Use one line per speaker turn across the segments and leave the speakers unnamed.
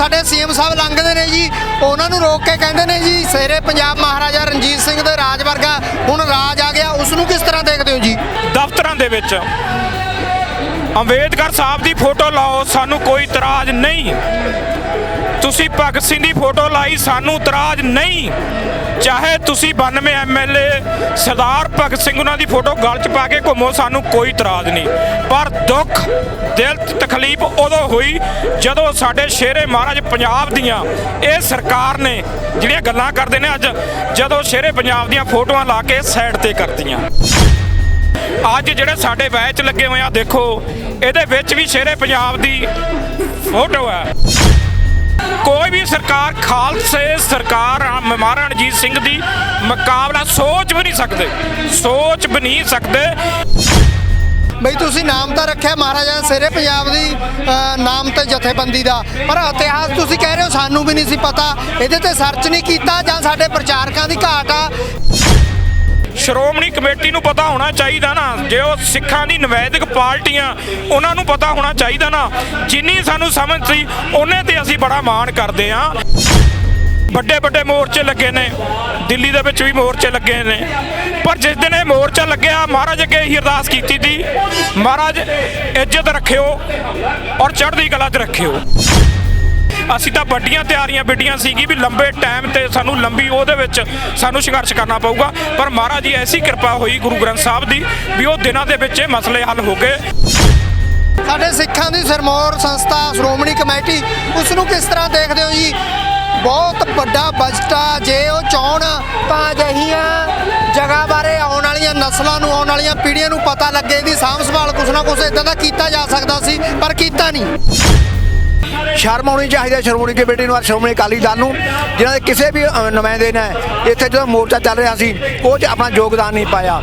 ਸਾਡੇ ਸੀਐਮ ਸਾਹਿਬ ਲੰਘਦੇ ਨੇ ਜੀ। ਉਹਨਾਂ ਨੂੰ ਰੋਕ ਕੇ ਕਹਿੰਦੇ ਨੇ ਜੀ ਸੇਰੇ ਪੰਜਾਬ ਮਹਾਰਾਜਾ ਰਣਜੀਤ ਸਿੰਘ ਦੇ ਰਾਜ ਵਰਗਾ ਹੁਣ ਰਾਜ ਆ ਗਿਆ ਉਸ ਨੂੰ ਕਿਸ ਤਰ੍ਹਾਂ ਦੇਖਦੇ ਹੋ ਜੀ?
ਦਫ਼ਤਰਾਂ ਦੇ ਵਿੱਚ। ਅੰਬੇਦਕਰ ਸਾਹਿਬ ਦੀ ਫੋਟੋ ਲਾਓ, ਸਾਨੂੰ ਕੋਈ ਇਤਰਾਜ਼ ਨਹੀਂ। ਤੁਸੀਂ ਭਗਤ ਸਿੰਘ ਦੀ ਫੋਟੋ ਲਾਈ, ਸਾਨੂੰ ਇਤਰਾਜ਼ ਨਹੀਂ। ਚਾਹੇ ਤੁਸੀਂ 92 ਐਮਐਲਏ ਸਰਦਾਰ ਭਗਤ ਸਿੰਘ ਉਹਨਾਂ ਦੀ ਫੋਟੋ ਗਲ 'ਚ ਪਾ ਕੇ ਘੁੰਮੋ, ਸਾਨੂੰ ਕੋਈ ਇਤਰਾਜ਼ ਨਹੀਂ। ਪਰ ਦੁੱਖ, ਦਿਲ ਤਕਲੀਫ ਉਦੋਂ ਹੋਈ ਜਦੋਂ ਸਾਡੇ ਸ਼ੇਰੇ ਮਹਾਰਾਜ ਪੰਜਾਬ ਦੀਆਂ ਇਹ ਸਰਕਾਰ ਨੇ ਜਿਹੜੀਆਂ ਗੱਲਾਂ ਕਰਦੇ ਨੇ ਅੱਜ, ਜਦੋਂ ਸ਼ੇਰੇ ਪੰਜਾਬ ਦੀਆਂ ਫੋਟੋਆਂ ਲਾ ਕੇ ਸਾਈਡ ਤੇ ਕਰਤੀਆਂ। ਅੱਜ ਜਿਹੜੇ ਸਾਡੇ ਬੈਚ ਲੱਗੇ ਹੋਏ ਆ ਦੇਖੋ ਇਹਦੇ ਵਿੱਚ ਵੀ ਸ਼ੇਰੇ ਪੰਜਾਬ ਦੀ ਫੋਟੋ ਹੈ ਕੋਈ ਵੀ ਸਰਕਾਰ ਖਾਲਸੇ ਸਰਕਾਰ ਮਹਾਰਾਣਾ ਰਣਜੀਤ ਸਿੰਘ ਦੀ ਮੁਕਾਬਲਾ ਸੋਚ ਵੀ ਨਹੀਂ ਸਕਦੇ। ਸੋਚ ਵੀ ਨਹੀਂ ਸਕਦੇ।
ਬਈ ਤੁਸੀਂ ਨਾਮ ਤਾਂ ਰੱਖਿਆ ਮਹਾਰਾਜਾ ਸੇਰੇ ਪੰਜਾਬ ਦੀ ਅ, ਨਾਮ ਤੇ ਜਥੇਬੰਦੀ ਦਾ। ਪਰ ਇਤਿਹਾਸ ਤੁਸੀਂ ਕਹਿ ਰਹੇ ਹੋ ਸਾਨੂੰ ਵੀ ਨਹੀਂ ਸੀ ਪਤਾ। ਇਹਦੇ ਤੇ ਸਰਚ ਨਹੀਂ ਕੀਤਾ ਜਾਂ ਸਾਡੇ ਪ੍ਰਚਾਰਕਾਂ ਦੀ ਘਾਟ ਆ?
ਸ਼੍ਰੋਮਣੀ ਕਮੇਟੀ ਨੂੰ ਪਤਾ ਹੋਣਾ ਚਾਹੀਦਾ ਨਾ। ਜੇ ਉਹ ਸਿੱਖਾਂ ਦੀ ਨਵੈਦਿਕ ਪਾਰਟੀਆਂ, ਉਹਨਾਂ ਨੂੰ ਪਤਾ ਹੋਣਾ ਚਾਹੀਦਾ ਨਾ। ਜਿੰਨੀ ਸਾਨੂੰ ਸਮਝ ਸੀ, ਉਹਨੇ ਤੇ ਅਸੀਂ ਬੜਾ ਮਾਣ ਕਰਦੇ ਆ ਵੱਡੇ ਵੱਡੇ ਮੋਰਚੇ ਲੱਗੇ ਨੇ। ਦਿੱਲੀ ਦੇ ਵਿੱਚ ਵੀ ਮੋਰਚੇ ਲੱਗੇ ਨੇ। ਪਰ ਜਿਸ ਦਿਨ ਇਹ ਮੋਰਚਾ ਲੱਗਿਆ, ਮਹਾਰਾਜ ਅੱਗੇ ਇਹੀ ਅਰਦਾਸ ਕੀਤੀ ਸੀ, ਮਹਾਰਾਜ ਇੱਜ਼ਤ ਰੱਖਿਓ ਔਰ ਚੜ੍ਹਦੀ ਕਲਾ 'ਚ ਰੱਖਿਓ। ਅਸੀਂ ਤਾਂ ਵੱਡੀਆਂ ਤਿਆਰੀਆਂ ਬਿਡੀਆਂ ਸੀਗੀ ਵੀ ਲੰਬੇ ਟਾਈਮ ਤੇ ਸਾਨੂੰ ਲੰਬੀ ਉਹਦੇ ਵਿੱਚ ਸਾਨੂੰ ਸੰਘਰਸ਼ ਕਰਨਾ ਪਊਗਾ। ਪਰ ਮਹਾਰਾਜ ਜੀ, ਐਸੀ ਕਿਰਪਾ ਹੋਈ ਗੁਰੂ ਗ੍ਰੰਥ ਸਾਹਿਬ ਦੀ ਵੀ ਉਹ ਦਿਨਾਂ ਦੇ ਵਿੱਚ ਇਹ ਮਸਲੇ ਹੱਲ ਹੋ ਗਏ।
ਸਾਡੇ ਸਿੱਖਾਂ ਦੀ ਸਰਮੌਰ ਸੰਸਥਾ, ਸ਼੍ਰੋਮਣੀ ਕਮੇਟੀ ਉਸ ਨੂੰ ਕਿਸ ਤਰ੍ਹਾਂ ਦੇਖਦੇ ਹੋ ਜੀ? ਬਹੁਤ ਵੱਡਾ ਬਜਟ ਆ। ਜੇ ਉਹ ਚਾਹਣ ਤਾਂ ਅਜਿਹੀਆਂ ਜਗ੍ਹਾ ਬਾਰੇ ਆਉਣ ਵਾਲੀਆਂ ਨਸਲਾਂ ਨੂੰ, ਆਉਣ ਵਾਲੀਆਂ ਪੀੜ੍ਹੀਆਂ ਨੂੰ ਪਤਾ ਲੱਗੇ ਇਹਦੀ ਸਾਂਭ ਸੰਭਾਲ ਕੁਛ ਨਾ ਕੁਛ ਇਦਾਂ ਦਾ ਕੀਤਾ ਜਾ ਸਕਦਾ ਸੀ, ਪਰ ਕੀਤਾ ਨਹੀਂ।
ਸ਼ਰਮ ਆਉਣੀ ਚਾਹੀਦੀ ਹੈ ਸ਼੍ਰੋਮਣੀ ਕਮੇਟੀ ਨੂੰ ਸ਼੍ਰੋਮਣੀ ਅਕਾਲੀ ਦਲ ਨੂੰ ਜਿਹਨਾਂ ਦੇ ਕਿਸੇ ਵੀ ਨੁਮਾਇੰਦੇ ਨੇ ਇੱਥੇ ਜਦੋਂ ਮੋਰਚਾ ਚੱਲ ਰਿਹਾ ਸੀ, ਉਹ 'ਚ ਆਪਣਾ ਯੋਗਦਾਨ ਨਹੀਂ ਪਾਇਆ।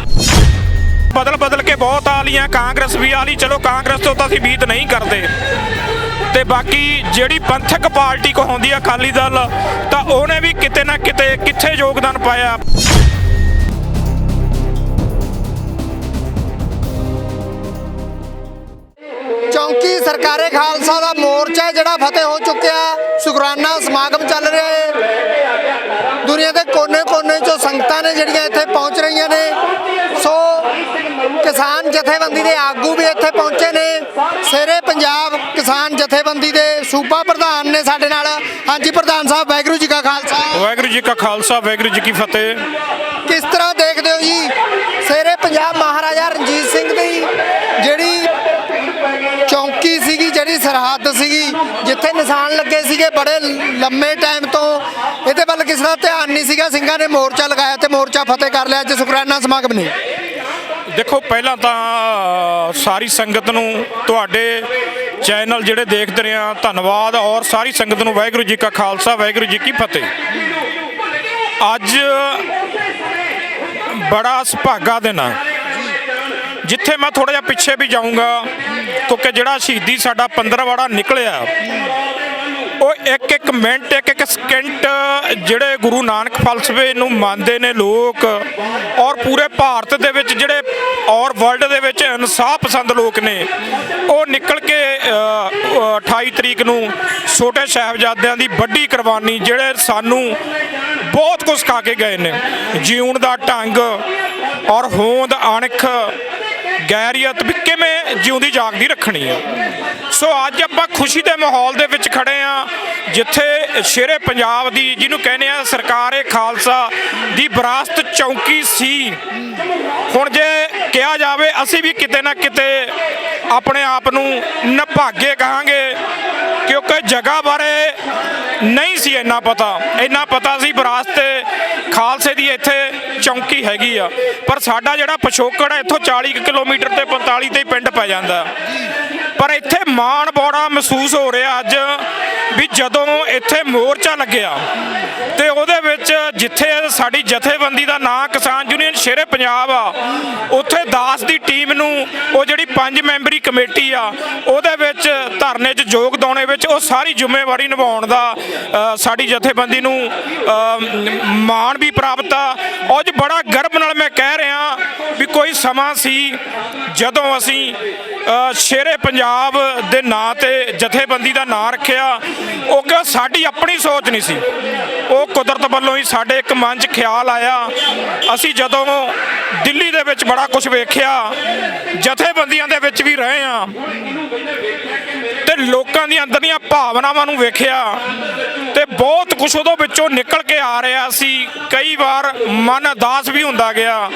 ਬਦਲ ਬਦਲ ਕੇ ਬਹੁਤ ਆ ਲੀਆਂ ਕਾਂਗਰਸ ਵੀ ਆ ਲਈ ਚਲੋ ਕਾਂਗਰਸ ਤੋਂ ਤਾਂ ਅਸੀਂ ਬੀਤ ਨਹੀਂ ਕਰਦੇ। ਤੇ ਬਾਕੀ ਜਿਹੜੀ ਪੰਥਕ ਪਾਰਟੀ ਕਹਾਉਂਦੀ ਆ ਅਕਾਲੀ ਦਲ, ਤਾਂ ਉਹਨੇ ਵੀ ਕਿਤੇ ਨਾ ਕਿਤੇ ਕਿੱਥੇ ਯੋਗਦਾਨ ਪਾਇਆ।
ਚੌਂਕੀ ਸਰਕਾਰੇ ਖਾਲਸਾ ਦਾ ਮੋਰਚਾ ਜਿਹੜਾ ਫਤਿਹ ਹੋ ਚੁੱਕਿਆ ਸ਼ੁਕਰਾਨਾ ਸਮਾਗਮ ਚੱਲ ਰਿਹਾ ਹੈ। ਦੁਨੀਆ ਦੇ ਕੋਨੇ-ਕੋਨੇ ਚੋਂ ਸੰਗਤਾਂ ਨੇ ਜਿਹੜੀਆਂ ਇੱਥੇ ਪਹੁੰਚ ਰਹੀਆਂ ਨੇ। ਸੋ ਕਿਸਾਨ ਜਥੇਬੰਦੀ ਦੇ ਆਗੂ ਵੀ ਇੱਥੇ ਪਹੁੰਚੇ ਨੇ। ਸੇਰੇ ਪੰਜਾਬ ਕਿਸਾਨ ਜਥੇਬੰਦੀ ਦੇ ਸੂਬਾ ਪ੍ਰਧਾਨ ਨੇ ਸਾਡੇ ਨਾਲ। ਹਾਂਜੀ ਪ੍ਰਧਾਨ ਸਾਹਿਬ ਵਾਹਿਗੁਰੂ ਜੀ ਕਾ ਖਾਲਸਾ।
ਵਾਹਿਗੁਰੂ ਜੀ ਕਾ ਖਾਲਸਾ ਵਾਹਿਗੁਰੂ ਜੀ ਕੀ ਫਤਿਹ।
ਕਿਸ ਤਰ੍ਹਾਂ ਦੇਖਦੇ ਹੋ ਜੀ? ਸੇਰੇ ਪੰਜਾਬ ਮਹਾਰਾਜਾ ਰਣਜੀਤ ਸਿੰਘ ਦੀ ਜਿਹੜੀ ਚੌਂਕੀ ਸੀਗੀ ਜਿਹੜੀ ਸਰਹੱਦ ਸੀਗੀ, ਜਿੱਥੇ ਨਿਸ਼ਾਨ ਲੱਗੇ ਸੀਗੇ ਬੜੇ ਲੰਮੇ ਟਾਈਮ ਤੋਂ। ਇਹਦੇ ਵੱਲ ਕਿਸੇ ਦਾ ਧਿਆਨ ਨਹੀਂ ਸੀਗਾ, ਸਿੰਘਾਂ ਨੇ ਮੋਰਚਾ ਲਗਾਇਆ ਤੇ ਮੋਰਚਾ ਫਤਿਹ ਕਰ ਲਿਆ, ਅੱਜ ਸ਼ੁਕਰਾਨਾ ਸਮਾਗਮ ਨੇ।
ਦੇਖੋ, ਪਹਿਲਾਂ ਤਾਂ ਸਾਰੀ ਸੰਗਤ ਨੂੰ ਤੁਹਾਡੇ ਚੈਨਲ ਜਿਹੜੇ ਦੇਖਦੇ ਰਹੇ ਆ ਧੰਨਵਾਦ, ਔਰ ਸਾਰੀ ਸੰਗਤ ਨੂੰ ਵਾਹਿਗੁਰੂ ਜੀ ਕਾ ਖਾਲਸਾ, ਵਾਹਿਗੁਰੂ ਜੀ ਕੀ ਫਤਿਹ। ਅੱਜ ਬੜਾ ਸੁਭਾਗਾ ਦਿਨ ਆ। ਜਿੱਥੇ ਮੈਂ ਥੋੜਾ ਜਿਹਾ ਪਿੱਛੇ ਵੀ ਜਾਊਂਗਾ ਕਿਉਂਕਿ ਜਿਹੜਾ ਸ਼ਹੀਦੀ ਸਾਡਾ 15 ਵਾੜਾ ਨਿਕਲਿਆ ਉਹ ਇੱਕ ਇੱਕ ਮਿੰਟ ਇੱਕ ਇੱਕ ਸਕਿੰਟ ਜਿਹੜੇ ਗੁਰੂ ਨਾਨਕ ਫਲਸਫੇ ਨੂੰ ਮੰਨਦੇ ਨੇ ਲੋਕ ਔਰ ਪੂਰੇ ਭਾਰਤ ਦੇ ਵਿੱਚ ਜਿਹੜੇ ਔਰ ਵਰਲਡ ਦੇ ਵਿੱਚ ਇਨਸਾਫ ਪਸੰਦ ਲੋਕ ਨੇ ਉਹ ਨਿਕਲ ਕੇ ਅ, 28 ਤਰੀਕ ਨੂੰ ਛੋਟੇ ਸਾਹਿਬਜ਼ਾਦਿਆਂ ਦੀ ਵੱਡੀ ਕੁਰਬਾਨੀ ਜਿਹੜੇ ਸਾਨੂੰ ਬਹੁਤ ਕੁਝ ਖਾ ਕੇ ਗਏ ਨੇ। ਜੀਉਣ ਦਾ ਢੰਗ ਔਰ ਹੋਂਦ ਅਣਖ ਗੈਰੀਅਤ ਵੀ ਕਿਵੇਂ ਜਿਉਂਦੀ ਜਾਗਦੀ ਰੱਖਣੀ ਆ। ਸੋ ਅੱਜ ਆਪਾਂ ਖੁਸ਼ੀ ਦੇ ਮਾਹੌਲ ਦੇ ਵਿੱਚ ਖੜੇ ਆ, ਜਿੱਥੇ ਸ਼ੇਰੇ ਪੰਜਾਬ ਦੀ ਜਿਹਨੂੰ ਕਹਿੰਦੇ ਆ ਸਰਕਾਰੇ ਖਾਲਸਾ ਦੀ ਵਿਰਾਸਤ ਚੌਂਕੀ ਸੀ। ਹੁਣ ਜੇ ਕਿਹਾ ਜਾਵੇ ਅਸੀਂ ਵੀ ਕਿਤੇ ਨਾ ਕਿਤੇ ਆਪਣੇ ਆਪ ਨੂੰ ਨਿਭਾਗੇ ਕਹਾਂਗੇ, ਕਿਉਂਕਿ ਜਗ੍ਹਾ ਬਾਰੇ ਨਹੀਂ ਸੀ ਇੰਨਾ ਪਤਾ। ਇੰਨਾ ਪਤਾ ਸੀ ਵਿਰਾਸਤ ਖਾਲਸੇ ਦੀ ਇੱਥੇ ਚੌਂਕੀ ਹੈਗੀ ਆ। ਪਰ ਸਾਡਾ ਜਿਹੜਾ ਪਿਛੋਕੜ ਹੈ ਇੱਥੋਂ 40 ਕੁ ਕਿਲੋਮੀਟਰ ਤੇ 45 ਤੇ ਹੀ ਪਿੰਡ ਪੈ ਜਾਂਦਾ। ਪਰ ਇੱਥੇ ਮਾਣ ਬੜਾ ਮਹਿਸੂਸ ਹੋ ਰਿਹਾ ਅੱਜ ਵੀ ਜਦੋਂ ਇੱਥੇ ਮੋਰਚਾ ਲੱਗਿਆ, ਤੇ ਉਹਦੇ ਵਿੱਚ ਜਿੱਥੇ ਸਾਡੀ ਜਥੇਬੰਦੀ ਦਾ ਨਾਂ ਕਿਸਾਨ ਯੂਨੀਅਨ ਸ਼ੇਰੇ ਪੰਜਾਬ ਆ, ਉੱਥੇ ਦਾਸ ਦੀ ਟੀਮ ਨੂੰ ਉਹ ਜਿਹੜੀ ਪੰਜ ਮੈਂਬਰੀ ਕਮੇਟੀ ਆ, ਉਹਦੇ ਵਿੱਚ ਧਰਨੇ 'ਚ ਯੋਗਦਾਉਣੇ ਵਿੱਚ ਉਹ ਸਾਰੀ ਜ਼ਿੰਮੇਵਾਰੀ ਨਿਭਾਉਣ ਦਾ ਸਾਡੀ ਜਥੇਬੰਦੀ ਨੂੰ ਮਾਣ ਵੀ ਪ੍ਰਾਪਤ ਆ। ਅੱਜ ਬੜਾ ਗਰਵ ਨਾਲ ਮੈਂ ਕਹਿ ਰਿਹਾ ਵੀ ਕੋਈ ਸਮਾਂ ਸੀ ਜਦੋਂ ਅਸੀਂ ਸ਼ੇਰੇ ਪੰਜਾਬ ਦੇ ਨਾਂ ਤੇ ਜਥੇਬੰਦੀ ਦਾ ਨਾਂ ਰੱਖਿਆ, ਉਹ ਕਿ ਸਾਡੀ ਆਪਣੀ ਸੋਚ ਨਹੀਂ ਸੀ? ਉਹ ਕੁਦਰਤ ਵੱਲੋਂ ਹੀ ਸਾਡੇ ਇੱਕ ਮਨ 'ਚ ਖਿਆਲ ਆਇਆ। ਅਸੀਂ ਜਦੋਂ ਦਿੱਲੀ ਦੇ ਵਿੱਚ ਬੜਾ ਕੁਝ ਵੇਖਿਆ, ਜਥੇਬੰਦੀਆਂ ਦੇ ਵਿੱਚ ਵੀ ਰਹੇ ਆ ਤੇ ਲੋਕਾਂ ਦੀਆਂ ਅੰਦਰ ਦੀਆਂ ਭਾਵਨਾਵਾਂ ਨੂੰ ਵੇਖਿਆ ਤੇ ਬਹੁਤ ਕੁਝ ਉਹਦੇ ਵਿੱਚੋਂ ਨਿਕਲ ਕੇ ਆ ਰਿਹਾ ਸੀ। ਕਈ ਵਾਰ ਮਨ ਅਦਾਸ ਵੀ ਹੁੰਦਾ ਗਿਆ